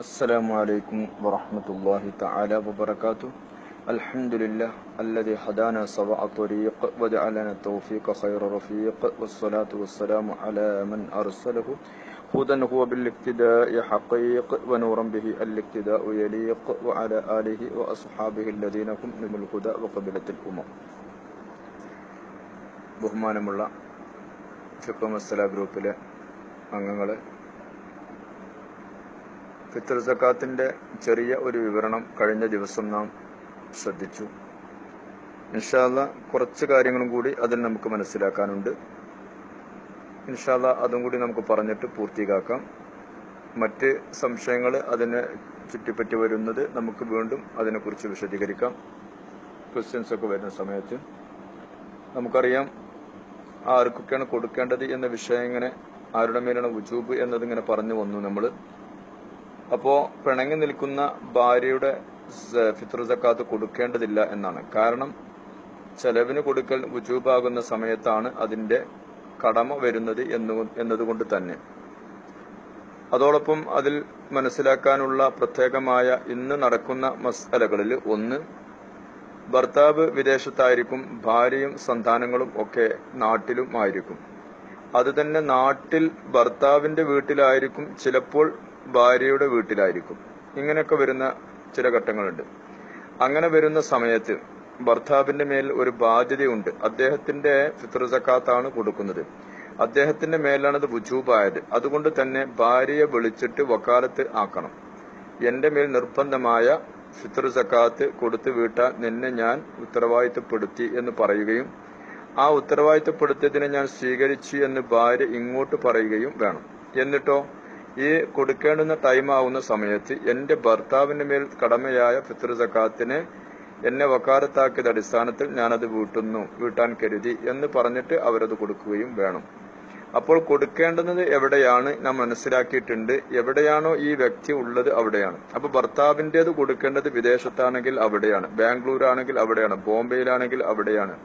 السلام عليكم ورحمة الله تعالى وبركاته الحمد لله الذي هدانا سواء طريق وجعلنا التوفيق خير رفيق والصلاة والسلام على من أرسله هدى هو بالاقتداء حقيق ونورا به الاقتداء يليق وعلى آله وأصحابه الذين هم من الهدى وقبلة الأمم ബഹുമാനമുള്ള ഫിഖ് മസല ഗ്രൂപ്പിലെ അംഗങ്ങളെ ഫിത്തർ സക്കാത്തിന്റെ ചെറിയ ഒരു വിവരണം കഴിഞ്ഞ ദിവസം നാം ശ്രദ്ധിച്ചു. ഇൻഷാല്ല കുറച്ച് കാര്യങ്ങളും കൂടി അതിൽ നമുക്ക് മനസ്സിലാക്കാനുണ്ട്. ഇൻഷാല്ല അതും കൂടി നമുക്ക് പറഞ്ഞിട്ട് പൂർത്തിയാക്കാം. മറ്റ് സംശയങ്ങൾ അതിനെ ചുറ്റിപ്പറ്റി വരുന്നത് നമുക്ക് വീണ്ടും അതിനെക്കുറിച്ച് വിശദീകരിക്കാം. ക്വസ്റ്റ്യൻസ് ഒക്കെ വരുന്ന സമയത്ത്. നമുക്കറിയാം ആർക്കൊക്കെയാണ് കൊടുക്കേണ്ടത് എന്ന വിഷയം ഇങ്ങനെ ആരുടെ മേലാണ് ഉജൂബ് എന്നതിങ്ങനെ പറഞ്ഞു വന്നു നമ്മൾ അപ്പോ പിണങ്ങി നിൽക്കുന്ന ഭാര്യയുടെ ഫിത്ര സക്കാത്ത് കൊടുക്കേണ്ടതില്ല എന്നാണ്. കാരണം ചെലവിന് കൊടുക്കൽ വുജൂബാകുന്ന സമയത്താണ് അതിന്റെ കടമ വരുന്നത് എന്ന് എന്നതുകൊണ്ട് തന്നെ. അതോടൊപ്പം അതിൽ മനസ്സിലാക്കാനുള്ള പ്രത്യേകമായ ഇന്ന് നടക്കുന്ന മസലകളിൽ ഒന്ന് ഭർത്താവ് വിദേശത്തായിരിക്കും ഭാര്യയും സന്താനങ്ങളും ഒക്കെ നാട്ടിലും ആയിരിക്കും. അത് തന്നെ നാട്ടിൽ ഭർത്താവിന്റെ വീട്ടിലായിരിക്കും ചിലപ്പോൾ ഭാര്യയുടെ വീട്ടിലായിരിക്കും. ഇങ്ങനെയൊക്കെ വരുന്ന ചില ഘട്ടങ്ങളുണ്ട്. അങ്ങനെ വരുന്ന സമയത്ത് ഭർത്താവിന്റെ മേൽ ഒരു ബാധ്യതയുണ്ട്. അദ്ദേഹത്തിന്റെ ഫിത്ർ സക്കാത്താണ് കൊടുക്കുന്നത്. അദ്ദേഹത്തിന്റെ മേലാണത് വുജൂബായത്. അതുകൊണ്ട് തന്നെ ഭാര്യയെ വിളിച്ചിട്ട് വക്കാലത്ത് ആക്കണം. എന്റെ മേൽ നിർബന്ധമായ ഫിത്ർ സക്കാത്ത് കൊടുത്തു വീട്ടാൻ നിന്നെ ഞാൻ ഉത്തരവാദിത്തപ്പെടുത്തി എന്ന് പറയുകയും ആ ഉത്തരവാദിത്തപ്പെടുത്തിയതിനെ ഞാൻ സ്വീകരിച്ചു എന്ന് ഭാര്യ ഇങ്ങോട്ട് പറയുകയും വേണം. എന്നിട്ടോ ഈ കൊടുക്കേണ്ടുന്ന ടൈം ആവുന്ന സമയത്ത് എന്റെ ഭർത്താവിന്റെ മേൽ കടമയായ ഫിത്ർ സക്കാത്തിന് എന്നെ വക്കാലത്താക്കിയത് അടിസ്ഥാനത്തിൽ ഞാനത് വീട്ടുന്നു വീട്ടാൻ കരുതി എന്ന് പറഞ്ഞിട്ട് അവരത് കൊടുക്കുകയും വേണം. അപ്പോൾ കൊടുക്കേണ്ടുന്നത് എവിടെയാണ് നാം മനസ്സിലാക്കിയിട്ടുണ്ട് എവിടെയാണോ ഈ വ്യക്തി ഉള്ളത് അവിടെയാണ്. അപ്പൊ ഭർത്താവിന്റേത് കൊടുക്കേണ്ടത് വിദേശത്താണെങ്കിൽ അവിടെയാണ് ബാംഗ്ലൂർ ആണെങ്കിൽ അവിടെയാണ് ബോംബെയിലാണെങ്കിൽ അവിടെയാണ്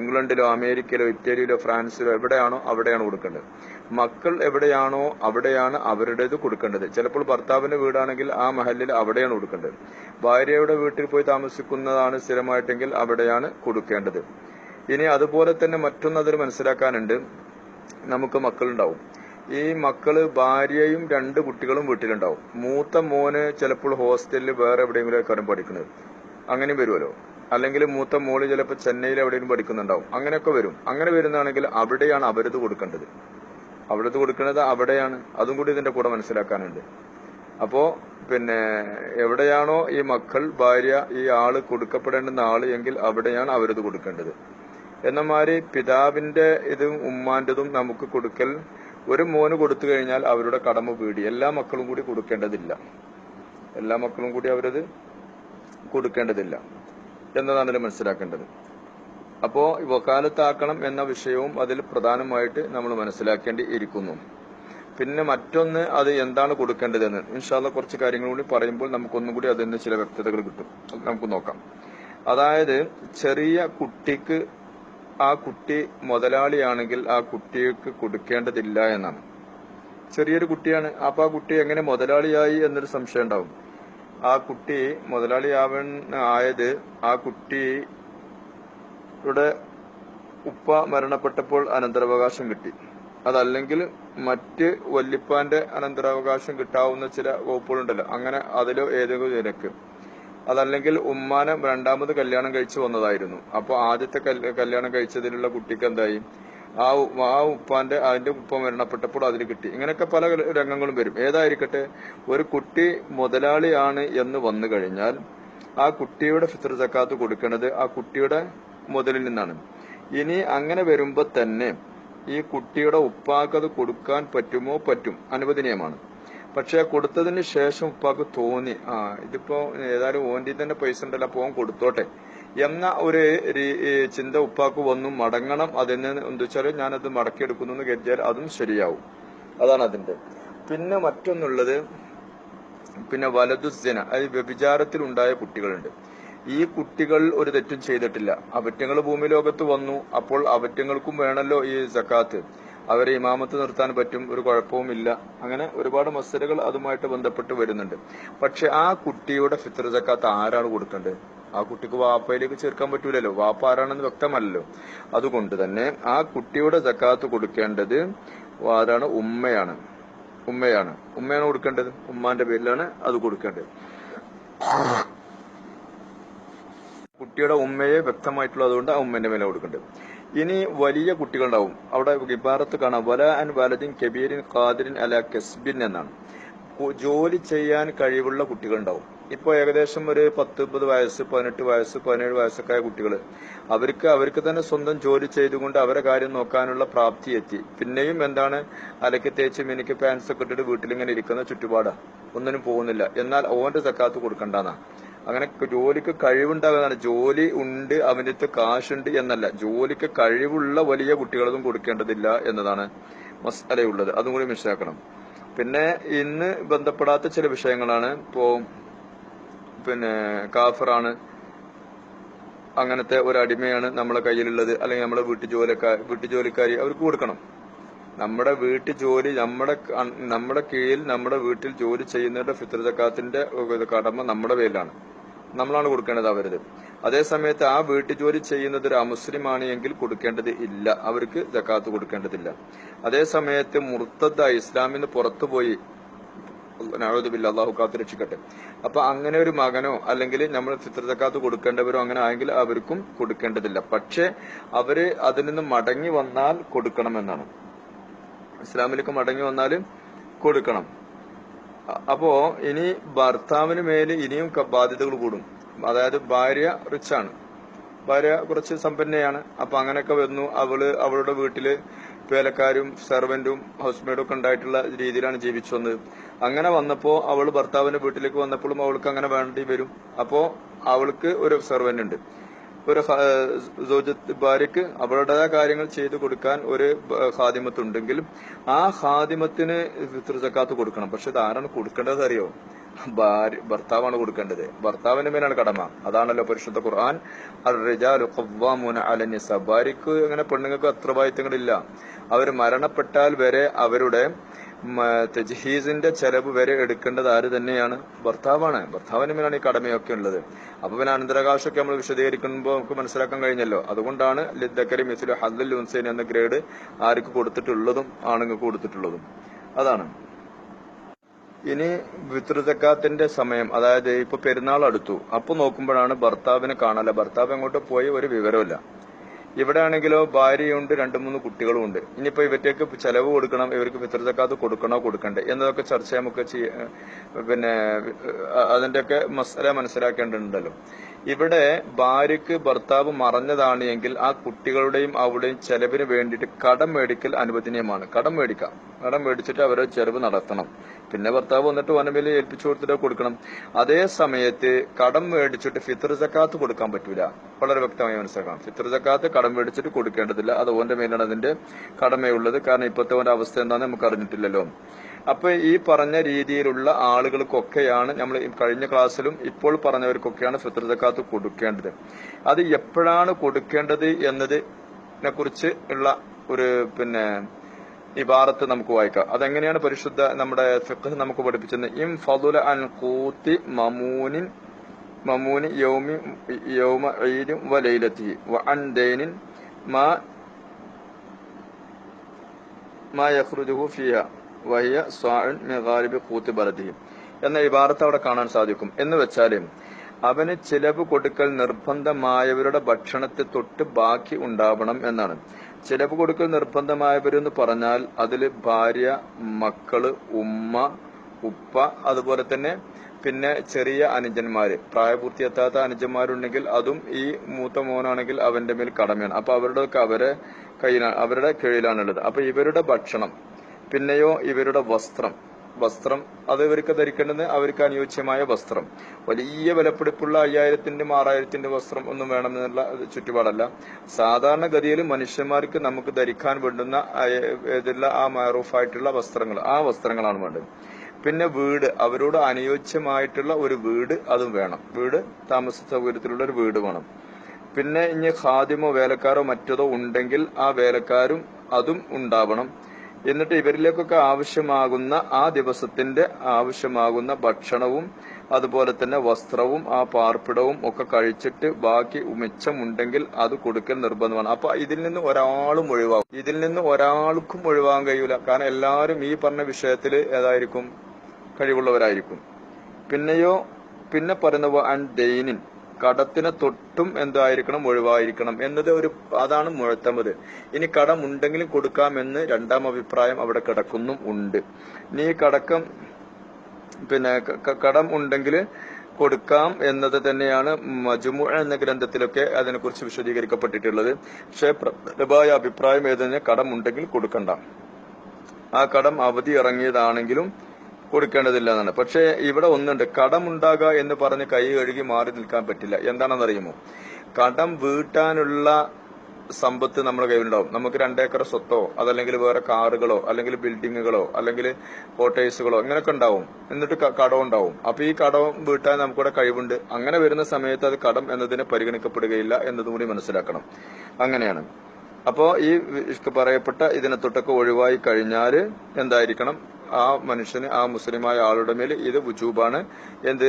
ഇംഗ്ലണ്ടിലോ അമേരിക്കയിലോ ഇറ്റലിയിലോ ഫ്രാൻസിലോ എവിടെയാണോ അവിടെയാണ് കൊടുക്കേണ്ടത്. മക്കൾ എവിടെയാണോ അവിടെയാണ് അവരുടേത് കൊടുക്കേണ്ടത്. ചിലപ്പോൾ ഭർത്താവിന്റെ വീടാണെങ്കിൽ ആ മഹലിൽ അവിടെയാണ് കൊടുക്കേണ്ടത്. ഭാര്യയുടെ വീട്ടിൽ പോയി താമസിക്കുന്നതാണ് സ്ഥിരമായിട്ടെങ്കിൽ അവിടെയാണ് കൊടുക്കേണ്ടത്. ഇനി അതുപോലെ തന്നെ മറ്റൊന്ന് അതിൽ മനസ്സിലാക്കാനുണ്ട്. നമുക്ക് മക്കളുണ്ടാവും. ഈ മക്കൾ ഭാര്യയും രണ്ട് കുട്ടികളും വീട്ടിലുണ്ടാവും. മൂത്ത മോന് ചിലപ്പോൾ ഹോസ്റ്റലിൽ വേറെ എവിടെയെങ്കിലും കാര്യം പഠിക്കുന്നത്. അങ്ങനെയും വരുമല്ലോ അല്ലെങ്കിൽ മൂത്ത മോൾ ചിലപ്പോൾ ചെന്നൈയിൽ എവിടെയെങ്കിലും പഠിക്കുന്നുണ്ടാവും. അങ്ങനെയൊക്കെ വരും. അങ്ങനെ വരുന്നതാണെങ്കിൽ അവിടെയാണ് അവരത് കൊടുക്കേണ്ടത്. അവിടത് കൊടുക്കുന്നത് അവിടെയാണ്. അതും കൂടി ഇതിന്റെ കൂടെ മനസ്സിലാക്കാനുണ്ട്. അപ്പോ പിന്നെ എവിടെയാണോ ഈ മക്കൾ ഭാര്യ ഈ ആൾ കൊടുക്കപ്പെടേണ്ടുന്ന ആൾ എങ്കിൽ അവിടെയാണ് അവരത് കൊടുക്കേണ്ടത്. എന്നമാതിരി പിതാവിന്റെ ഇതും ഉമ്മാന്റതും നമുക്ക് കൊടുക്കൽ ഒരു മോന് കൊടുത്തു കഴിഞ്ഞാൽ അവരുടെ കടമ വീടി. എല്ലാ മക്കളും കൂടി കൊടുക്കേണ്ടതില്ല. എല്ലാ മക്കളും കൂടി അവരത് കൊടുക്കേണ്ടതില്ല. എന്നതാണ് മനസ്സിലാക്കേണ്ടത്. അപ്പോ വക്കാലത്താക്കണം എന്ന വിഷയവും അതിൽ പ്രധാനമായിട്ട് നമ്മൾ മനസ്സിലാക്കേണ്ടി ഇരിക്കുന്നു. പിന്നെ മറ്റൊന്ന് അത് എന്താണ് കൊടുക്കേണ്ടതെന്ന്. ഇൻഷാല്ല കുറച്ച് കാര്യങ്ങൾ കൂടി പറയുമ്പോൾ നമുക്കൊന്നും കൂടി അതിൽ നിന്ന് ചില വ്യക്തതകൾ കിട്ടും. നമുക്ക് നോക്കാം. അതായത് ചെറിയ കുട്ടിക്ക് ആ കുട്ടി മുതലാളിയാണെങ്കിൽ ആ കുട്ടിക്ക് കൊടുക്കേണ്ടതില്ല എന്നാണ്. ചെറിയൊരു കുട്ടിയാണ്. അപ്പൊ ആ കുട്ടി എങ്ങനെ മുതലാളിയായി എന്നൊരു സംശയം ഉണ്ടാവും. ആ കുട്ടി മുതലാളിയാവൻ ആയത് ആ കുട്ടിയുടെ ഉപ്പ മരണപ്പെട്ടപ്പോൾ അനന്തരാവകാശം കിട്ടി. അതല്ലെങ്കിൽ മറ്റ് വല്യപ്പാന്റെ അനന്തരാവകാശം കിട്ടാവുന്ന ചില വകുപ്പുകളുണ്ടല്ലോ. അങ്ങനെ അതിലോ ഏതെങ്കിലും നിരക്ക്. അതല്ലെങ്കിൽ ഉമ്മാനെ രണ്ടാമത് കല്യാണം കഴിച്ചു വന്നതായിരുന്നു. അപ്പൊ ആദ്യത്തെ കല്യാണം കഴിച്ചതിലുള്ള കുട്ടിക്ക് എന്തായി? ആ ആ ഉപ്പാന്റെ അതിന്റെ ഉപ്പ മരണപ്പെട്ടപ്പോൾ അതിൽ കിട്ടി. ഇങ്ങനെയൊക്കെ പല രംഗങ്ങളും വരും. ഏതായിരിക്കട്ടെ? ഒരു കുട്ടി മുതലാളിയാണ് എന്ന് വന്നു കഴിഞ്ഞാൽ ആ കുട്ടിയുടെ ഫിത്ർ സക്കാത്ത് കൊടുക്കേണ്ടത് ആ കുട്ടിയുടെ മുതലിൽ നിന്നാണ്. ഇനി അങ്ങനെ വരുമ്പോ തന്നെ ഈ കുട്ടിയുടെ ഉപ്പാക്ക് അത് കൊടുക്കാൻ പറ്റുമോ? പറ്റും. അനുവദനീയമാണ്. പക്ഷെ കൊടുത്തതിന് ശേഷം ഉപ്പാക്ക് തോന്നി ആ ഇതിപ്പോ ഏതായാലും ഓന്റെ തന്നെ പൈസ ഉണ്ടല്ലോ അപ്പൊ ഓൻ കൊടുത്തോട്ടെ. എന്ന ഒരു ചിന്ത ഉപ്പാക്ക് വന്നു. മടങ്ങണം. അതിന് എന്താ വെച്ചാൽ ഞാനത് മടക്കിയെടുക്കുന്നു എന്ന് കരുതിയാൽ അതും ശരിയാവും. അതാണ് അതിന്റെ. പിന്നെ മറ്റൊന്നുള്ളത് പിന്നെ വലതുസ്ജന അത് വ്യഭിചാരത്തിൽ ഉണ്ടായ കുട്ടികളുണ്ട്. ഈ കുട്ടികൾ ഒരു തെറ്റും ചെയ്തിട്ടില്ല. അവറ്റങ്ങൾ ഭൂമി ലോകത്ത് വന്നു. അപ്പോൾ അവറ്റങ്ങൾക്കും വേണമല്ലോ ഈ സക്കാത്ത്. അവരെ ഇമാമത്ത് നിർത്താൻ പറ്റും. ഒരു കുഴപ്പവും ഇല്ല അങ്ങനെ ഒരുപാട് മസലുകൾ അതുമായിട്ട് ബന്ധപ്പെട്ട് വരുന്നുണ്ട്. പക്ഷെ ആ കുട്ടിയുടെ ഫിത്തർ സക്കാത്ത് ആരാണ് കൊടുക്കേണ്ടത്? ആ കുട്ടിക്ക് വാപ്പയിലേക്ക് ചേർക്കാൻ പറ്റൂലല്ലോ. വാപ്പ ആരാണെന്ന് വ്യക്തമല്ലല്ലോ. അതുകൊണ്ട് തന്നെ ആ കുട്ടിയുടെ സക്കാത്ത് കൊടുക്കേണ്ടത് ആരാണ് ഉമ്മയാണ്. ഉമ്മയാണ്. ഉമ്മയാണ് കൊടുക്കേണ്ടത്. ഉമ്മാന്റെ പേരിലാണ് അത് കൊടുക്കേണ്ടത്. കുട്ടിയുടെ ഉമ്മയെ വ്യക്തമായിട്ടുള്ളതുകൊണ്ട് ആ ഉമ്മന്റെ മേലെ കൊടുക്കേണ്ടത് ഇനി വലിയ കുട്ടികളുണ്ടാവും. അവിടെ ഇബാറത്ത് കാണാം. വല അൻ വലദിൻ കബീരിൻ ഖാദിരിൻ അല കസ്ബിൻ എന്നാണ്. ജോലി ചെയ്യാൻ കഴിവുള്ള കുട്ടികളുണ്ടാവും. ഇപ്പൊ ഏകദേശം ഒരു പത്ത് മുപ്പത് വയസ്സ് പതിനെട്ട് വയസ്സ് പതിനേഴ് വയസ്സൊക്കെ ആയ കുട്ടികൾ അവർക്ക് അവർക്ക് തന്നെ സ്വന്തം ജോലി ചെയ്തുകൊണ്ട് അവരെ കാര്യം നോക്കാനുള്ള പ്രാപ്തി എത്തി. പിന്നെയും എന്താണ്? അലക്കി തേച്ച് മിനിക്ക് പാൻസ് ഒക്കെ ഇട്ടിട്ട് വീട്ടിലിങ്ങനെ ഇരിക്കുന്ന ചുറ്റുപാടാ. ഒന്നിനും പോകുന്നില്ല. എന്നാൽ ഓന്റെ സക്കാത്ത് കൊടുക്കണ്ടെന്നാ. അങ്ങനെ ജോലിക്ക് കഴിവുണ്ടാകുന്നതാണ്. ജോലി ഉണ്ട് അവന്റെ അടുത്ത് കാശുണ്ട് എന്നല്ല. ജോലിക്ക് കഴിവുള്ള വലിയ കുട്ടികളൊന്നും കൊടുക്കേണ്ടതില്ല എന്നതാണ് മസാലയുള്ളത്. അതും കൂടി മനസ്സിലാക്കണം. പിന്നെ ഇന്ന് ബന്ധപ്പെടാത്ത ചില വിഷയങ്ങളാണ്. ഇപ്പോ പിന്നെ കാഫറാണ്. അങ്ങനത്തെ ഒരു അടിമയാണ് നമ്മളെ കയ്യിലുള്ളത്. അല്ലെങ്കിൽ നമ്മുടെ വീട്ടു ജോലിക്കാർ വീട്ടു ജോലിക്കാരി അവർക്ക് കൊടുക്കണം. നമ്മുടെ വീട്ടു ജോലി നമ്മുടെ നമ്മുടെ കീഴിൽ നമ്മുടെ വീട്ടിൽ ജോലി ചെയ്യുന്നവരുടെ ഫിത്ര ജക്കാത്തിന്റെ കടമ നമ്മുടെ പേരിലാണ്. നമ്മളാണ് കൊടുക്കേണ്ടത് അവരത് അതേ സമയത്ത് ആ വീട്ടു ജോലി ചെയ്യുന്നത് ഒരു അമുസ്ലിമാണ് എങ്കിൽ കൊടുക്കേണ്ടത് ഇല്ല. അവർക്ക് ജക്കാത്ത് കൊടുക്കേണ്ടതില്ല. അതേ സമയത്ത് ഇസ്ലാമിന് പുറത്തുപോയി നഅൂദുബില്ല അള്ളാഹു കാത്ത് രക്ഷിക്കട്ടെ. അപ്പൊ അങ്ങനെ ഒരു മകനോ അല്ലെങ്കിൽ നമ്മൾ ഫിത്രതക്കാത്ത് കൊടുക്കേണ്ടവരോ അങ്ങനെ ആയെങ്കിൽ അവർക്കും കൊടുക്കേണ്ടതില്ല. പക്ഷെ അവർ അതിൽ നിന്ന് മടങ്ങി വന്നാൽ കൊടുക്കണമെന്നാണ്. ഇസ്ലാമിലേക്ക് മടങ്ങി വന്നാൽ കൊടുക്കണം. അപ്പോ ഇനി ഭർത്താവിന് മേൽ ഇനിയും ബാധ്യതകൾ കൂടും. അതായത് ഭാര്യ റിച്ചാണ്. ഭാര്യ കുറച്ച് സമ്പന്നയാണ്. അപ്പൊ അങ്ങനെയൊക്കെ വന്നു അവൾ അവളുടെ വീട്ടിൽ വേലക്കാരും സെർവന്റും ഹൗസ് മെയ്ഡും ഒക്കെ ഉണ്ടായിട്ടുള്ള രീതിയിലാണ് ജീവിച്ചു വന്നത്. അങ്ങനെ വന്നപ്പോ അവൾ ഭർത്താവിന്റെ വീട്ടിലേക്ക് വന്നപ്പോഴും അവൾക്ക് അങ്ങനെ വേണ്ടി വരും. അപ്പോ അവൾക്ക് ഒരു സെർവന്റ് ഉണ്ട്. ഒരു ഭാര്യക്ക് അവളുടേതായ കാര്യങ്ങൾ ചെയ്തു കൊടുക്കാൻ ഒരു ഖാദിമത്ത് ഹാദിമത്തുണ്ടെങ്കിലും ആ ഹാദിമത്തിന് ഫിത്ർ സക്കാത്ത് കൊടുക്കണം. പക്ഷെ ഇത് ആരാണ് കൊടുക്കേണ്ടത് അറിയോ ഭാര്യ ഭർത്താവാണ് കൊടുക്കേണ്ടത്. ഭർത്താവിന്റെ മേലാണ് കടമ. അതാണല്ലോ പരിശുദ്ധ ഖുർആൻ. ഭാര്യക്ക് അങ്ങനെ പെണ്ണുങ്ങൾക്ക് അത്ര ബാധ്യതകളില്ല. അവർ മരണപ്പെട്ടാൽ വരെ അവരുടെ തജ്ഹീസിന്റെ ചെലവ് വരെ എടുക്കേണ്ടത് ആര് തന്നെയാണ്? ഭർത്താവാണ്. ഭർത്താവിന് മേലാണ് ഈ കടമയൊക്കെ ഉള്ളത്. അപ്പൊ പിന്നെ അനന്തരാകാശമൊക്കെ നമ്മൾ വിശദീകരിക്കുമ്പോൾ നമുക്ക് മനസ്സിലാക്കാൻ കഴിഞ്ഞല്ലോ. അതുകൊണ്ടാണ് ലിദ്ദക്കരി മിസ്ലു ഹദ്ദുൽ ഉൻസൈൻ എന്ന ഗ്രേഡ് ആർക്ക് കൊടുത്തിട്ടുള്ളതും ആണുങ്ങൾക്ക് കൊടുത്തിട്ടുള്ളതും. അതാണ്. ഇനി വിതൃതക്കാത്തിന്റെ സമയം. അതായത് ഇപ്പൊ പെരുന്നാൾ അടുത്തു. അപ്പൊ നോക്കുമ്പോഴാണ് ഭർത്താവിനെ കാണാല്ല ഭർത്താവ് എങ്ങോട്ട് പോയി ഒരു വിവരമില്ല ഇവിടെ ആണെങ്കിലോ ഭാര്യയുണ്ട് രണ്ടു മൂന്ന് കുട്ടികളും ഉണ്ട് ഇനിയിപ്പോ ഇവറ്റേക്ക് ചെലവ് കൊടുക്കണം ഇവർക്ക് പിതൃതക്കാത്ത് കൊടുക്കണോ കൊടുക്കണ്ടേ? എന്നതൊക്കെ ചർച്ച നമുക്ക് ചെയ്യ പിന്നെ അതിന്റെയൊക്കെ മസല മനസ്സിലാക്കേണ്ടതുണ്ടല്ലോ. ഇവിടെ ഭാര്യക്ക് ഭർത്താവ് മറഞ്ഞതാണ് എങ്കിൽ ആ കുട്ടികളുടെയും അവിടെയും ചെലവിന് വേണ്ടിയിട്ട് കടം മേടിക്കൽ അനുവദനീയമാണ്. കടം മേടിക്കാം. കടം മേടിച്ചിട്ട് അവരെ ചെലവ് നടത്തണം. പിന്നെ ഭർത്താവ് വന്നിട്ട് വനവിൽ ഏൽപ്പിച്ചു കൊടുത്തിട്ട് കൊടുക്കണം. അതേ സമയത്ത് കടം മേടിച്ചിട്ട് ഫിത്തർ ജക്കാത്ത് കൊടുക്കാൻ പറ്റൂല. വളരെ വ്യക്തമായി മനസ്സിലാക്കണം. ഫിത്തർ ജക്കാത്ത് കടം മേടിച്ചിട്ട് കൊടുക്കേണ്ടതില്ല. അത് ഓന്റെ മേലാണ് അതിന്റെ കടമയുള്ളത്. കാരണം ഇപ്പോഴത്തെ അവസ്ഥ എന്താണെന്ന് നമുക്ക് അറിഞ്ഞിട്ടില്ലല്ലോ. അപ്പൊ ഈ പറഞ്ഞ രീതിയിലുള്ള ആളുകൾക്കൊക്കെയാണ് നമ്മൾ കഴിഞ്ഞ ക്ലാസ്സിലും ഇപ്പോൾ പറഞ്ഞവർക്കൊക്കെയാണ് ഫിത്ര ജക്കാത്ത് കൊടുക്കേണ്ടത്. അത് എപ്പോഴാണ് കൊടുക്കേണ്ടത് എന്നതിനെ കുറിച്ച് ഉള്ള ഒരു പിന്നെ ഇബാറത്ത് നമുക്ക് വായിക്കാം. അതെങ്ങനെയാണ് പരിശുദ്ധ നമ്മുടെ ഫിഖ് നമുക്ക് പഠിപ്പിച്ചത്? ഇം ഫതുല അൻ കൂത്തി മമൂനിൻ മമൂനി യൗമി യൗമ ഈദും വ വ അൻ ദൈനിൻ മാ മാ യഖ്റുജുഹു ഫിഹ. വഹിയ സ്വാൻ മെഗാലിബ് ഗാലിബി കൂത്തി ബലദിഹി. എന്ന ഇബാറത്ത് അവിടെ കാണാൻ സാധിക്കും. എന്ന് വെച്ചാൽ അവന് ചിലവ് കൊടുക്കൽ നിർബന്ധമായവരുടെ ഭക്ഷണത്തെ തൊട്ട് ബാക്കി ഉണ്ടാവണം എന്നാണ്. ചിലവ് കൊടുക്കൽ നിർബന്ധമായവരെന്ന് പറഞ്ഞാൽ അതിൽ ഭാര്യ മക്കൾ ഉമ്മ ഉപ്പ അതുപോലെ തന്നെ പിന്നെ ചെറിയ അനുജന്മാര്. പ്രായപൂർത്തിയെത്താത്ത അനുജന്മാരുണ്ടെങ്കിൽ അതും ഈ മൂത്ത മോനാണെങ്കിൽ അവന്റെ മേൽ കടമയാണ്. അപ്പൊ അവരുടെ അവരെ കയ്യിലാണ് അവരുടെ കീഴിലാണുള്ളത്. അപ്പൊ ഇവരുടെ ഭക്ഷണം പിന്നെയോ ഇവരുടെ വസ്ത്രം. വസ്ത്രം അത് ഇവർക്ക് ധരിക്കേണ്ടത് അവർക്ക് അനുയോജ്യമായ വസ്ത്രം. വലിയ വിലപ്പിടിപ്പുള്ള അയ്യായിരത്തിന്റെ ആറായിരത്തിന്റെ വസ്ത്രം ഒന്നും വേണമെന്നുള്ള ചുറ്റുപാടല്ല. സാധാരണഗതിയിൽ മനുഷ്യന്മാർക്ക് നമുക്ക് ധരിക്കാൻ വേണ്ടുന്ന ഇതിലുള്ള ആ മാറൂഫായിട്ടുള്ള വസ്ത്രങ്ങൾ ആ വസ്ത്രങ്ങളാണ് വേണ്ടത്. പിന്നെ വീട് അവരോട് അനുയോജ്യമായിട്ടുള്ള ഒരു വീട് അതും വേണം. വീട് താമസ സൗകര്യത്തിലുള്ള ഒരു വീട് വേണം. പിന്നെ ഇനി ഖാദിമോ വേലക്കാരോ മറ്റതോ ഉണ്ടെങ്കിൽ ആ വേലക്കാരും അതും ഉണ്ടാവണം. എന്നിട്ട് ഇവരിലേക്കൊക്കെ ആവശ്യമാകുന്ന ആ ദിവസത്തിന്റെ ആവശ്യമാകുന്ന ഭക്ഷണവും അതുപോലെ തന്നെ വസ്ത്രവും ആ പാർപ്പിടവും ഒക്കെ കഴിച്ചിട്ട് ബാക്കി മിച്ചമുണ്ടെങ്കിൽ അത് കൊടുക്കൽ നിർബന്ധമാണ്. അപ്പൊ ഇതിൽ നിന്ന് ഒരാളും ഒഴിവാകും. ഇതിൽ നിന്ന് ഒരാൾക്കും ഒഴിവാകാൻ കഴിയൂല. കാരണം എല്ലാവരും ഈ പറഞ്ഞ വിഷയത്തിൽ ഏതായിരിക്കും? കഴിവുള്ളവരായിരിക്കും. പിന്നെയോ പിന്നെ പറയുന്നത് അൻ ദൈനിൻ കടത്തിനെ തൊട്ടും എന്തായിരിക്കണം ഒഴിവായിരിക്കണം എന്നത് ഒരു അതാണ് മുഴത്തമത്. ഇനി കടം ഉണ്ടെങ്കിലും കൊടുക്കാമെന്ന് രണ്ടാം അഭിപ്രായം അവിടെ കിടക്കുന്നും ഉണ്ട്. ഇനി കടക്കം പിന്നെ കടം ഉണ്ടെങ്കിൽ കൊടുക്കാം എന്നത് തന്നെയാണ് മജുമു എന്ന ഗ്രന്ഥത്തിലൊക്കെ അതിനെക്കുറിച്ച് വിശദീകരിക്കപ്പെട്ടിട്ടുള്ളത്. പക്ഷേ പ്രബലമായ അഭിപ്രായം ഏതെന്ന് കടം ഉണ്ടെങ്കിൽ കൊടുക്കണ്ട. ആ കടം അവധി ഇറങ്ങിയതാണെങ്കിലും കൊടുക്കേണ്ടതില്ല എന്നാണ് പക്ഷേ ഇവിടെ ഒന്നുണ്ട്. കടമുണ്ടാകുക എന്ന് പറഞ്ഞ് കൈ കഴുകി മാറി നിൽക്കാൻ പറ്റില്ല. എന്താണെന്നറിയുമോ? കടം വീട്ടാനുള്ള സമ്പത്ത് നമ്മുടെ കയ്യിലുണ്ടാവും. നമുക്ക് രണ്ടേക്കർ സ്വത്തോ അതല്ലെങ്കിൽ വേറെ കാറുകളോ അല്ലെങ്കിൽ ബിൽഡിങ്ങുകളോ അല്ലെങ്കിൽ കോട്ടേഴ്സുകളോ അങ്ങനെയൊക്കെ ഉണ്ടാവും. എന്നിട്ട് കടം ഉണ്ടാവും. അപ്പൊ ഈ കടം വീട്ടാൻ നമുക്കിവിടെ കഴിവുണ്ട്. അങ്ങനെ വരുന്ന സമയത്ത് അത് കടം എന്നതിനെ പരിഗണിക്കപ്പെടുകയില്ല എന്നതും കൂടി മനസ്സിലാക്കണം. അങ്ങനെയാണ്. അപ്പോ ഈ പറയപ്പെട്ട ഇതിനെ തൊട്ടൊക്കെ ഒഴിവായി കഴിഞ്ഞാൽ എന്തായിരിക്കണം? ആ മനുഷ്യന് ആ മുസ്ലിമായ ആളുടെ മേൽ ഇത് വുജൂബാണ്. എന്ത്?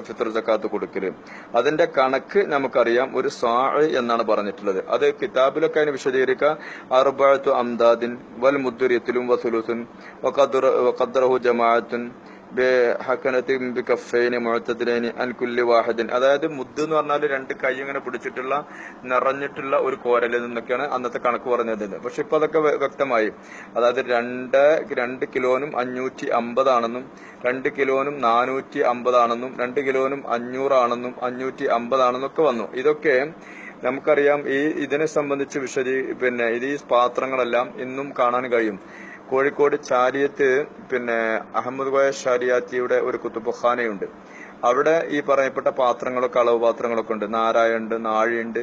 ഫിത്ര ജക്കാത്ത് കൊടുക്കൽ. അതിന്റെ കണക്ക് നമുക്കറിയാം. ഒരു സാ എന്നാണ് പറഞ്ഞിട്ടുള്ളത്. അത് കിതാബിലൊക്കെ അതിന് വിശദീകരിക്കുക അർബഅത്തു അംദാദിൻ വൽ മുദ്ദുരിയത്തിലും വസുലുസുൻ വഖദ്റഹു ജമാഅത്തുൻ വാഹിദിൻ. അതായത് മുദ് എന്ന് പറഞ്ഞാൽ രണ്ട് കൈ ഇങ്ങനെ പിടിച്ചിട്ടുള്ള നിറഞ്ഞിട്ടുള്ള ഒരു കോരലിൽ നിന്നൊക്കെയാണ് അന്നത്തെ കണക്ക് പറഞ്ഞത്. പക്ഷെ ഇപ്പൊ അതൊക്കെ വ്യക്തമായി. അതായത് രണ്ട് രണ്ട് കിലോനും അഞ്ഞൂറ്റി അമ്പതാണെന്നും രണ്ട് കിലോനും നാനൂറ്റി അമ്പതാണെന്നും രണ്ട് കിലോനും അഞ്ഞൂറാണെന്നും അഞ്ഞൂറ്റി അമ്പതാണെന്നും ഒക്കെ വന്നു. ഇതൊക്കെ നമുക്കറിയാം ഈ ഇതിനെ സംബന്ധിച്ച് വിശദീ പിന്നെ ഇത് ഈ പാത്രങ്ങളെല്ലാം ഇന്നും കാണാൻ കഴിയും. കോഴിക്കോട് ചാരിയത്ത് പിന്നെ അഹമ്മദ് കോയ ഷാരിയാത്തിയുടെ ഒരു കുത്തുബുഖാനയുണ്ട് അവിടെ ഈ പറയപ്പെട്ട പാത്രങ്ങളൊക്കെ അളവ് പാത്രങ്ങളൊക്കെ ഉണ്ട്. നാരായുണ്ട് നാഴിയുണ്ട്.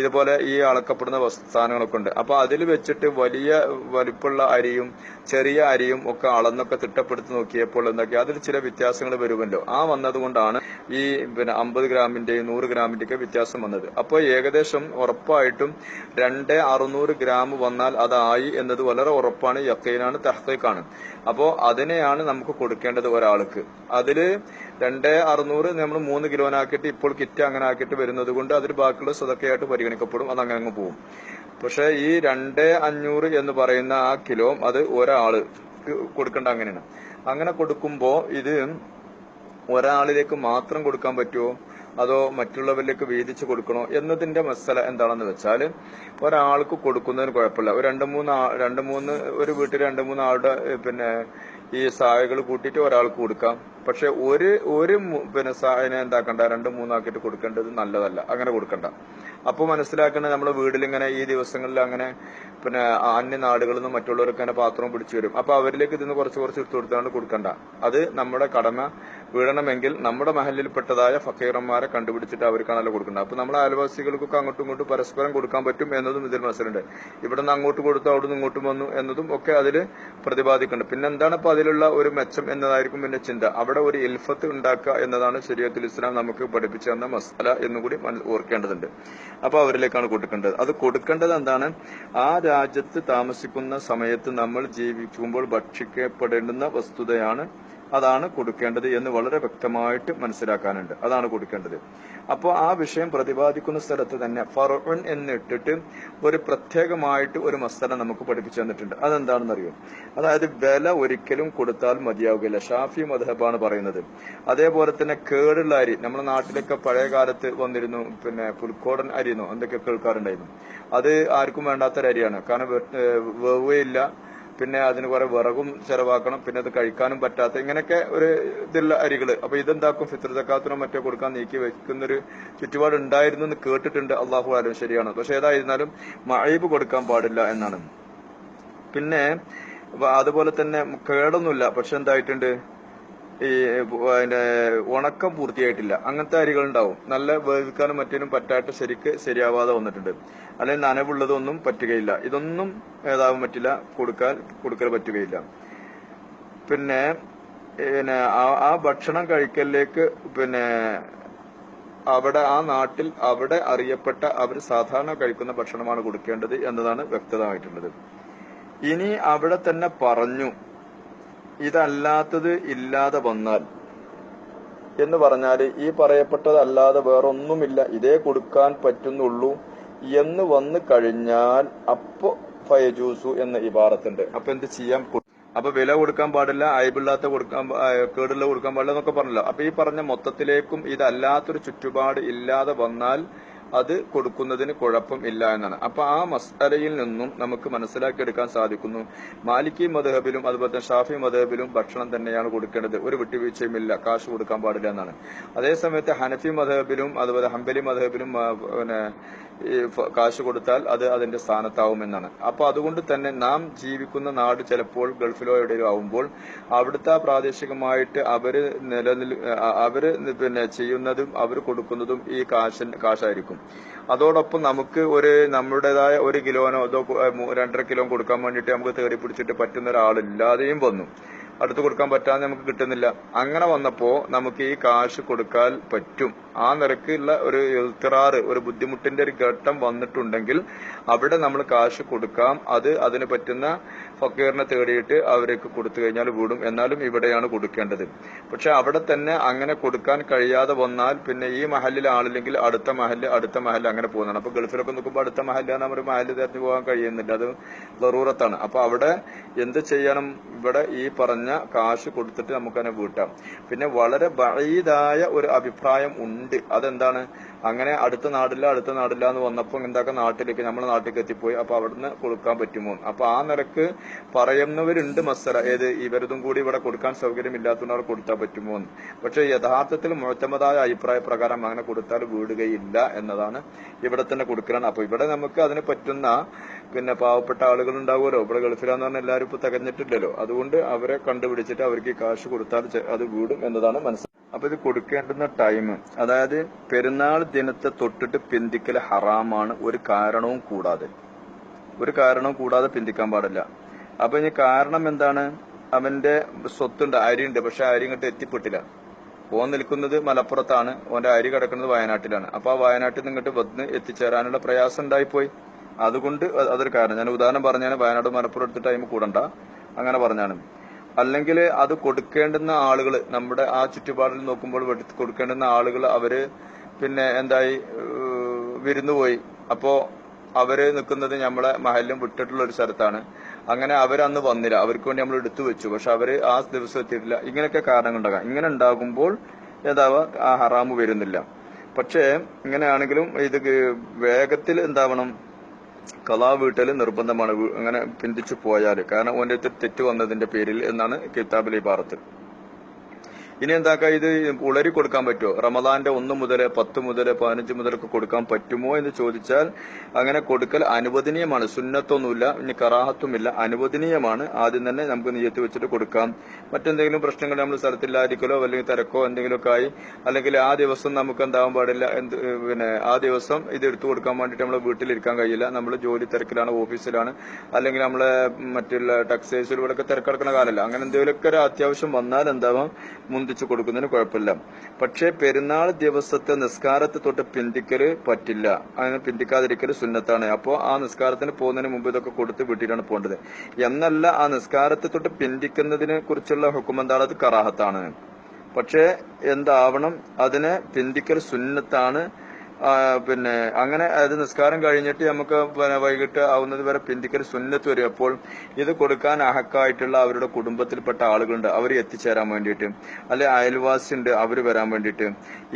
ഇതുപോലെ ഈ അളക്കപ്പെടുന്ന സാധനങ്ങളൊക്കെ ഉണ്ട് അപ്പൊ അതിൽ വെച്ചിട്ട് വലിയ വലിപ്പുള്ള അരിയും ചെറിയ അരിയും ഒക്കെ അളന്നൊക്കെ തിട്ടപ്പെടുത്തി നോക്കിയപ്പോൾ എന്തൊക്കെ അതിൽ ചില വ്യത്യാസങ്ങൾ വരുമല്ലോ. ആ വന്നതുകൊണ്ടാണ് ഈ പിന്നെ അമ്പത് ഗ്രാമിന്റെയും നൂറ് ഗ്രാമിന്റെയൊക്കെ വ്യത്യാസം വന്നത്. അപ്പോൾ ഏകദേശം ഉറപ്പായിട്ടും രണ്ട് അറുന്നൂറ് ഗ്രാം വന്നാൽ അതായി എന്നത് വളരെ ഉറപ്പാണ്. യക്കൈനാണ് തഹ്തീക്കാണ് അപ്പോ അതിനെയാണ് നമുക്ക് കൊടുക്കേണ്ടത് ഒരാൾക്ക്. അതിൽ രണ്ട് അറുന്നൂറ് നമ്മൾ മൂന്ന് കിലോനാക്കിയിട്ട് ഇപ്പോൾ കിറ്റ് അങ്ങനെ ആക്കിയിട്ട് വരുന്നത് കൊണ്ട് അതിൽ ബാക്കിയുള്ള സ്വതക്കയായിട്ട് പരിഗണിക്കപ്പെടും അത് അങ്ങനെ അങ്ങ് പോകും പക്ഷെ ഈ രണ്ട് അഞ്ഞൂറ് എന്ന് പറയുന്ന ആ കിലോ അത് ഒരാൾ കൊടുക്കേണ്ട അങ്ങനെയാണ്. അങ്ങനെ കൊടുക്കുമ്പോ ഇത് ഒരാളിലേക്ക് മാത്രം കൊടുക്കാൻ പറ്റുമോ അതോ മറ്റുള്ളവരിലേക്ക് വീതിച്ച് കൊടുക്കണോ? എന്നതിന്റെ മസല എന്താണെന്ന് വെച്ചാൽ ഒരാൾക്ക് കൊടുക്കുന്നതിന് കുഴപ്പമില്ല. ഒരു രണ്ട് മൂന്ന് രണ്ട് മൂന്ന് ഒരു വീട്ടിൽ രണ്ട് മൂന്ന് ആളുടെ പിന്നെ ഈ സായകൾ കൂട്ടിയിട്ട് ഒരാൾക്ക് കൊടുക്കാം. പക്ഷെ ഒരു ഒരു പിന്നെ സായനെ എന്താക്കണ്ട? രണ്ട് മൂന്നാക്കിയിട്ട് കൊടുക്കേണ്ടത് നല്ലതല്ല. അങ്ങനെ കൊടുക്കണ്ട. അപ്പൊ മനസ്സിലാക്കേണ്ടത് നമ്മുടെ വീട്ടിലിങ്ങനെ ഈ ദിവസങ്ങളിൽ അങ്ങനെ പിന്നെ അന്യ നാടുകളിൽ നിന്നും മറ്റുള്ളവർക്ക് അങ്ങനെ പാത്രവും പിടിച്ചു വരും. അപ്പൊ അവരിലേക്ക് ഇതിന്ന് കുറച്ച് കുറച്ച് എടുത്തു കൊടുത്താണ്ട് കൊടുക്കണ്ട. അത് നമ്മുടെ കടമ വീഴണമെങ്കിൽ നമ്മുടെ മഹലിൽപ്പെട്ടതായ ഫക്കീറന്മാരെ കണ്ടുപിടിച്ചിട്ട് അവർക്കാണല്ലോ കൊടുക്കുന്നത്. അപ്പൊ നമ്മുടെ അയൽവാസികൾക്കൊക്കെ അങ്ങോട്ടും ഇങ്ങോട്ടും പരസ്പരം കൊടുക്കാൻ പറ്റും എന്നതും ഇതിൽ മനസ്സിലുണ്ട്. ഇവിടെ നിന്ന് അങ്ങോട്ട് കൊടുത്തു അവിടെ നിന്ന് ഇങ്ങോട്ടും വന്നു എന്നതും ഒക്കെ അതിൽ പ്രതിപാദിക്കുന്നുണ്ട്. പിന്നെ എന്താണ് ഇപ്പൊ അതിലുള്ള ഒരു മെച്ചം എന്നതായിരിക്കും പിന്നെ ചിന്ത. അവിടെ ഒരു ഇൽഫത്ത് ഉണ്ടാക്കുക എന്നതാണ് ശരീരത്തിൽ ഇസ്ലാം നമുക്ക് പഠിപ്പിച്ച തന്ന മസാല എന്നുകൂടി ഓർക്കേണ്ടതുണ്ട്. അപ്പൊ അവരിലേക്കാണ് കൊടുക്കേണ്ടത്. അത് കൊടുക്കേണ്ടത് എന്താണ്? ആ രാജ്യത്ത് താമസിക്കുന്ന സമയത്ത് നമ്മൾ ജീവിക്കുമ്പോൾ ഭക്ഷിക്കപ്പെടേണ്ടുന്ന വസ്തുതയാണ് അതാണ് കൊടുക്കേണ്ടത് എന്ന് വളരെ വ്യക്തമായിട്ട് മനസ്സിലാക്കാനുണ്ട്. അതാണ് കൊടുക്കേണ്ടത്. അപ്പോൾ ആ വിഷയം പ്രതിപാദിക്കുന്ന സ്ഥലത്ത് തന്നെ ഫറോൺ എന്നിട്ടിട്ട് ഒരു പ്രത്യേകമായിട്ട് ഒരു മസ്തല നമുക്ക് പഠിപ്പിച്ചു തന്നിട്ടുണ്ട്. അതെന്താണെന്ന് അതെന്താണെന്നറിയോ? അതായത് വില ഒരിക്കലും കൊടുത്താൽ മതിയാവുകയില്ല. ഷാഫി മധബാണ് പറയുന്നത്. അതേപോലെ തന്നെ കേടുള്ള അരി. നമ്മുടെ നാട്ടിലൊക്കെ പഴയ കാലത്ത് വന്നിരുന്നു പിന്നെ പുൽക്കോടൻ അരിന്നോ എന്തൊക്കെ കേൾക്കാറുണ്ടായിരുന്നു. അത് ആർക്കും വേണ്ടാത്തൊരു അരിയാണ് കാരണം വേവുകയില്ല. പിന്നെ അതിന് കുറെ വിറകും ചെലവാക്കണം പിന്നെ അത് കഴിക്കാനും പറ്റാത്ത ഇങ്ങനെയൊക്കെ ഒരു ഇതുള്ള അരികൾ. അപ്പൊ ഇതെന്താക്കും? ഫിത്ർ സക്കാത്തിനോ മറ്റോ കൊടുക്കാൻ നീക്കി വെക്കുന്നൊരു ചുറ്റുപാട് ഉണ്ടായിരുന്നു എന്ന് കേട്ടിട്ടുണ്ട് അള്ളാഹു ആലും ശരിയാണ്. പക്ഷെ ഏതായിരുന്നാലും മഴയ്പ് കൊടുക്കാൻ പാടില്ല എന്നാണ്. പിന്നെ അതുപോലെ തന്നെ കേടൊന്നുമില്ല. പക്ഷെ എന്തായിട്ടുണ്ട്? ഈ അതിന്റെ ഉണക്കം പൂർത്തിയായിട്ടില്ല. അങ്ങനത്തെ അരികൾ ഉണ്ടാവും നല്ല വേവിക്കാനും മറ്റേനും പറ്റാത്ത ശരിക്ക് ശരിയാവാതെ വന്നിട്ടുണ്ട്. അല്ലെങ്കിൽ നനവുള്ളതൊന്നും പറ്റുകയില്ല. ഇതൊന്നും ഏതാവാൻ പറ്റില്ല. കൊടുക്കാൻ കൊടുക്കൽ പറ്റുകയില്ല. പിന്നെ പിന്നെ ആ- ഭക്ഷണം കഴിക്കലിലേക്ക് പിന്നെ അവിടെ ആ നാട്ടിൽ അവിടെ അറിയപ്പെട്ട അവർ സാധാരണ കഴിക്കുന്ന ഭക്ഷണമാണ് കൊടുക്കേണ്ടത് എന്നതാണ് വ്യക്തമായിട്ടുള്ളത്. ഇനി അവിടെ തന്നെ പറഞ്ഞു. ഇതല്ലാത്തത് ഇല്ലാതെ വന്നാൽ എന്ന് പറഞ്ഞാൽ ഈ പറയപ്പെട്ടതല്ലാതെ വേറൊന്നുമില്ല. ഇതേ കൊടുക്കാൻ പറ്റുന്നുള്ളൂ എന്ന് വന്നു കഴിഞ്ഞാൽ അപ്പോ ഫയജൂസു എന്ന ഇബാറത്തുണ്ട്. അപ്പൊ എന്ത് ചെയ്യാം കൊ- അപ്പൊ വില കൊടുക്കാൻ പാടില്ല അയബില്ലാത്ത കൊടുക്കാൻ കേടുള്ള കൊടുക്കാൻ പാടില്ല എന്നൊക്കെ പറഞ്ഞല്ലോ. അപ്പൊ ഈ പറഞ്ഞ മൊത്തത്തിലേക്കും ഇതല്ലാത്തൊരു ചുറ്റുപാട് ഇല്ലാതെ വന്നാൽ അത് കൊടുക്കുന്നതിന് കുഴപ്പം ഇല്ല എന്നാണ്. അപ്പൊ ആ മസ്അലയിൽ നിന്നും നമുക്ക് മനസ്സിലാക്കിയെടുക്കാൻ സാധിക്കുന്നു. മാലിക്കി മധബിലും അതുപോലെ തന്നെ ഷാഫി മധബിലും ഭക്ഷണം തന്നെയാണ് കൊടുക്കേണ്ടത്. ഒരു വിട്ടുവീഴ്ചയും ഇല്ല. കാശ് കൊടുക്കാൻ പാടില്ല എന്നാണ്. അതേസമയത്ത് ഹനഫി മധബിലും അതുപോലെ ഹംബലി മധബിലും പിന്നെ കാശ് കൊടുത്താൽ അത് അതിന്റെ സ്ഥാനത്താവും എന്നാണ് അപ്പൊ അതുകൊണ്ട് തന്നെ നാം ജീവിക്കുന്ന നാട് ചിലപ്പോൾ ഗൾഫിലോ എവിടെയോ ആവുമ്പോൾ അവിടുത്തെ പ്രാദേശികമായിട്ട് അവർ നിലനിൽ അവർ പിന്നെ ചെയ്യുന്നതും അവർ കൊടുക്കുന്നതും ഈ കാശ് കാശായിരിക്കും. അതോടൊപ്പം നമുക്ക് ഒരു നമ്മുടേതായ ഒരു കിലോനോ കു- രണ്ടര കിലോ കൊടുക്കാൻ വേണ്ടിയിട്ട് നമുക്ക് തേടി പിടിച്ചിട്ട് പറ്റുന്ന ഒരാളില്ലാതെയും വന്നു. അടുത്ത് കൊടുക്കാൻ പറ്റാതെ നമുക്ക് കിട്ടുന്നില്ല. അങ്ങനെ വന്നപ്പോ നമുക്ക് ഈ കാശ് കൊടുക്കാൻ പറ്റും. ആ നിരക്കുള്ള ഒരു എഴുത്തിറാറ് ഒരു ബുദ്ധിമുട്ടിന്റെ ഒരു ഘട്ടം വന്നിട്ടുണ്ടെങ്കിൽ അവിടെ നമ്മൾ കാശ് കൊടുക്കാം. അത് അതിന് പറ്റുന്ന ഫക്കീറിനെ തേടിയിട്ട് അവർക്ക് കൊടുത്തു കഴിഞ്ഞാൽ വിടും. എന്നാലും ഇവിടെയാണ് കൊടുക്കേണ്ടത്. പക്ഷെ അവിടെ തന്നെ അങ്ങനെ കൊടുക്കാൻ കഴിയാതെ വന്നാൽ പിന്നെ ഈ മഹലിൽ ആളില്ലെങ്കിൽ അടുത്ത മഹൽ അടുത്ത മഹൽ അങ്ങനെ പോകുന്നതാണ്. അപ്പൊ ഗൾഫിലൊക്കെ നോക്കുമ്പോൾ അടുത്ത മഹൽ അവർ മഹൽ തെരഞ്ഞു പോകാൻ കഴിയുന്നില്ല. അത് ലറൂറത്താണ് അപ്പൊ അവിടെ എന്ത് ചെയ്യണം? ഇവിടെ ഈ പറഞ്ഞ കാശ് കൊടുത്തിട്ട് നമുക്കതിനെ വീട്ടാം. പിന്നെ വളരെ വഴീതായ ഒരു അഭിപ്രായം ഉണ്ട്. അതെന്താണ്? അങ്ങനെ അടുത്ത നാടില്ല അടുത്ത നാടില്ല എന്ന് വന്നപ്പോൾ എന്താക്കാം നാട്ടിലേക്ക് നമ്മുടെ നാട്ടിലേക്ക് എത്തിപ്പോയി. അപ്പൊ അവിടുന്ന് കൊടുക്കാൻ പറ്റുമോ അപ്പൊ ആ നിരക്ക് പറയുന്നവരുണ്ട് മസല ഏത്? ഇവരതും കൂടി ഇവിടെ കൊടുക്കാൻ സൗകര്യമില്ലാത്തവർ കൊടുത്താൽ പറ്റുമോ എന്ന്. പക്ഷെ യഥാർത്ഥത്തിൽ മുഴത്തമതായ അഭിപ്രായ പ്രകാരം അങ്ങനെ കൊടുത്താൽ വീടുകയില്ല എന്നതാണ് ഇവിടെ തന്നെ കൊടുക്കലാണ്. അപ്പൊ ഇവിടെ നമുക്ക് അതിന് പറ്റുന്ന പിന്നെ പാവപ്പെട്ട ആളുകൾ ഉണ്ടാവുമല്ലോ. ഇവിടെ ഗൾഫിലാന്ന് പറഞ്ഞാൽ എല്ലാവരും ഇപ്പൊ തികഞ്ഞിട്ടില്ലല്ലോ. അതുകൊണ്ട് അവരെ കണ്ടുപിടിച്ചിട്ട് അവർക്ക് ഈ കാശ് കൊടുത്താൽ അത് വീടും എന്നതാണ് മനസ്സിലാക്കുന്നത്. അപ്പൊ ഇത് കൊടുക്കേണ്ടുന്ന ടൈം അതായത് പെരുന്നാൾ ദിനത്തെ തൊട്ടിട്ട് പിന്തിക്കൽ ഹറാമാണ്. ഒരു കാരണവും കൂടാതെ. ഒരു കാരണവും കൂടാതെ പിന്തിക്കാൻ പാടില്ല. അപ്പൊ ഇനി കാരണം എന്താണ്? അവന്റെ സ്വത്തുണ്ട് അരിയുണ്ട്. പക്ഷെ അരി ഇങ്ങോട്ട് എത്തിപ്പെട്ടില്ല. ഓൻ നിൽക്കുന്നത് മലപ്പുറത്താണ്. ഓന്റെ അരി കിടക്കുന്നത് വയനാട്ടിലാണ്. അപ്പൊ ആ വയനാട്ടിൽ നിന്ന് ഇങ്ങോട്ട് വന്ന് എത്തിച്ചേരാനുള്ള പ്രയാസം ഉണ്ടായിപ്പോയി. അതുകൊണ്ട് അതൊരു കാരണം. ഞാൻ ഉദാഹരണം പറഞ്ഞാൽ വയനാട് മലപ്പുറം എടുത്ത ടൈം കൂടണ്ട. അങ്ങനെ പറഞ്ഞാണ്. അല്ലെങ്കിൽ അത് കൊടുക്കേണ്ടുന്ന ആളുകൾ നമ്മുടെ ആ ചുറ്റുപാടിൽ നോക്കുമ്പോൾ കൊടുക്കേണ്ടുന്ന ആളുകൾ അവർ പിന്നെ എന്തായി വിരുന്നു പോയി അപ്പോ അവർ നിൽക്കുന്നത് നമ്മളെ മഹലിലും വിട്ടിട്ടുള്ള ഒരു സ്ഥലത്താണ്. അങ്ങനെ അവരന്ന് വന്നില്ല. അവർക്ക് വേണ്ടി നമ്മൾ എടുത്തു വെച്ചു. പക്ഷെ അവർ ആ ദിവസം എത്തിയിട്ടില്ല. ഇങ്ങനെയൊക്കെ കാരണങ്ങൾ ഉണ്ടാകാം. ഇങ്ങനെ ഉണ്ടാകുമ്പോൾ ഏതാവാ ആ ഹറാമ് വരുന്നില്ല. പക്ഷേ ഇങ്ങനെയാണെങ്കിലും ഇത് വേഗത്തിൽ എന്താവണം? കലാ വീട്ടൽ നിർബന്ധമാണ്. അങ്ങനെ പിന്തിച്ചു പോയാൽ കാരണം അടുത്ത് തെറ്റ് വന്നതിന്റെ പേരിൽ എന്നാണ് കിതാബിലെ ഇബാറത്ത്. ഇനി എന്താക്കാം ഇത് ഉളരി കൊടുക്കാൻ പറ്റുമോ റമദാന്റെ ഒന്ന് മുതൽ പത്ത് മുതൽ പതിനഞ്ച് മുതലൊക്കെ കൊടുക്കാൻ പറ്റുമോ എന്ന് ചോദിച്ചാൽ അങ്ങനെ കൊടുക്കൽ അനുവദനീയമാണ്. സുന്നത്തൊന്നുമില്ല ഇനി കറാഹത്തുമില്ല. അനുവദനീയമാണ്. ആദ്യം തന്നെ നമുക്ക് നീയത്ത് വെച്ചിട്ട് കൊടുക്കാം. മറ്റെന്തെങ്കിലും പ്രശ്നങ്ങൾ നമ്മൾ സ്ഥലത്തില്ലായിരിക്കലോ അല്ലെങ്കിൽ തിരക്കോ എന്തെങ്കിലുമൊക്കെ ആയി അല്ലെങ്കിൽ ആ ദിവസം നമുക്ക് എന്താവാൻ പാടില്ല എന്ത് പിന്നെ ആ ദിവസം ഇത് എടുത്തു കൊടുക്കാൻ വേണ്ടിയിട്ട് നമ്മൾ വീട്ടിലിരിക്കാൻ കഴിയില്ല. നമ്മൾ ജോലി തിരക്കിലാണ് ഓഫീസിലാണ് അല്ലെങ്കിൽ നമ്മളെ മറ്റുള്ള ടെക്സ്റ്റൈൽസിൽ ഒക്കെ തിരക്കെടുക്കുന്ന കാലമല്ല അങ്ങനെ എന്തെങ്കിലുമൊക്കെ ഒരു അത്യാവശ്യം വന്നാൽ എന്താവാം? മുന്തിച്ചു കൊടുക്കുന്നതിന് കുഴപ്പമില്ല. പക്ഷേ പെരുന്നാൾ ദിവസത്തെ നിസ്കാരത്തെ തൊട്ട് പിന്തിക്കൽ പറ്റില്ല. അങ്ങനെ പിന്തിക്കാതിരിക്കൽ സുന്നത്താണ്. അപ്പോ ആ നിസ്കാരത്തിന് പോകുന്നതിന് മുമ്പ് ഇതൊക്കെ കൊടുത്ത് വീട്ടിലാണ് പോകേണ്ടത്. എന്നല്ല ആ നിസ്കാരത്തെ തൊട്ട് പിന്തിക്കുന്നതിനെ കുറിച്ചുള്ള ഹുക്കും എന്താണ്? അത് കറാഹത്താണ്. പക്ഷേ എന്താവണം? അതിനെ പിന്തിക്കൽ സുന്നത്താണ്. പിന്നെ അങ്ങനെ അത് നിസ്കാരം കഴിഞ്ഞിട്ട് നമുക്ക് വൈകിട്ട് ആവുന്നത് വരെ പിന്തിക്കൽ സുന്നത്ത് വരും. അപ്പോൾ ഇത് കൊടുക്കാൻ അഹക്കായിട്ടുള്ള അവരുടെ കുടുംബത്തിൽപ്പെട്ട ആളുകളുണ്ട്. അവർ എത്തിച്ചേരാൻ വേണ്ടിയിട്ട്. അല്ലെ അയൽവാസി ഉണ്ട് അവർ വരാൻ വേണ്ടിയിട്ട്.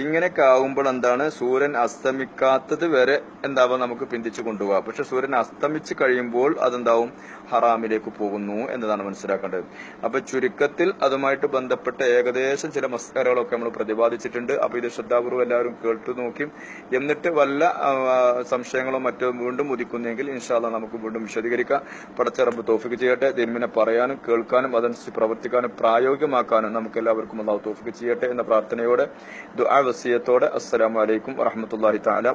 ഇങ്ങനെയൊക്കെ ആവുമ്പോൾ എന്താണ്? സൂര്യൻ അസ്തമിക്കാത്തത് വരെ എന്താവും? നമുക്ക് പിന്തിച്ചു കൊണ്ടുപോകാം പക്ഷെ സൂര്യൻ അസ്തമിച്ച് കഴിയുമ്പോൾ അതെന്താവും? ഹറാമിലേക്ക് പോകുന്നു എന്നതാണ് മനസ്സിലാക്കേണ്ടത്. അപ്പൊ ചുരുക്കത്തിൽ അതുമായിട്ട് ബന്ധപ്പെട്ട ഏകദേശം ചില മസ്കാരങ്ങളൊക്കെ നമ്മൾ പ്രതിപാദിച്ചിട്ടുണ്ട്. അപ്പൊ ഇത് ശ്രദ്ധാപൂർവം എല്ലാവരും കേട്ടു നോക്കി. എന്നിട്ട് വല്ല സംശയങ്ങളോ മറ്റോ വീണ്ടും ഉദിക്കുന്നെങ്കിൽ ഇൻഷാല്ല നമുക്ക് വീണ്ടും വിശദീകരിക്കാം. പടച്ചറബ് തോഫിക്ക് ചെയ്യട്ടെ തിരുമിനെ പറയാനും കേൾക്കാനും അതനുസരിച്ച് പ്രവർത്തിക്കാനും പ്രായോഗികമാക്കാനും നമുക്ക് എല്ലാവർക്കും അള്ളാഹു തോഫിക്ക് ചെയ്യട്ടെ എന്ന പ്രാർത്ഥനയോടെ ദുആ വസിയത്തോടെ. അസ്സലാമു അലൈക്കും വറഹ്മത്തുള്ളാഹി തആല.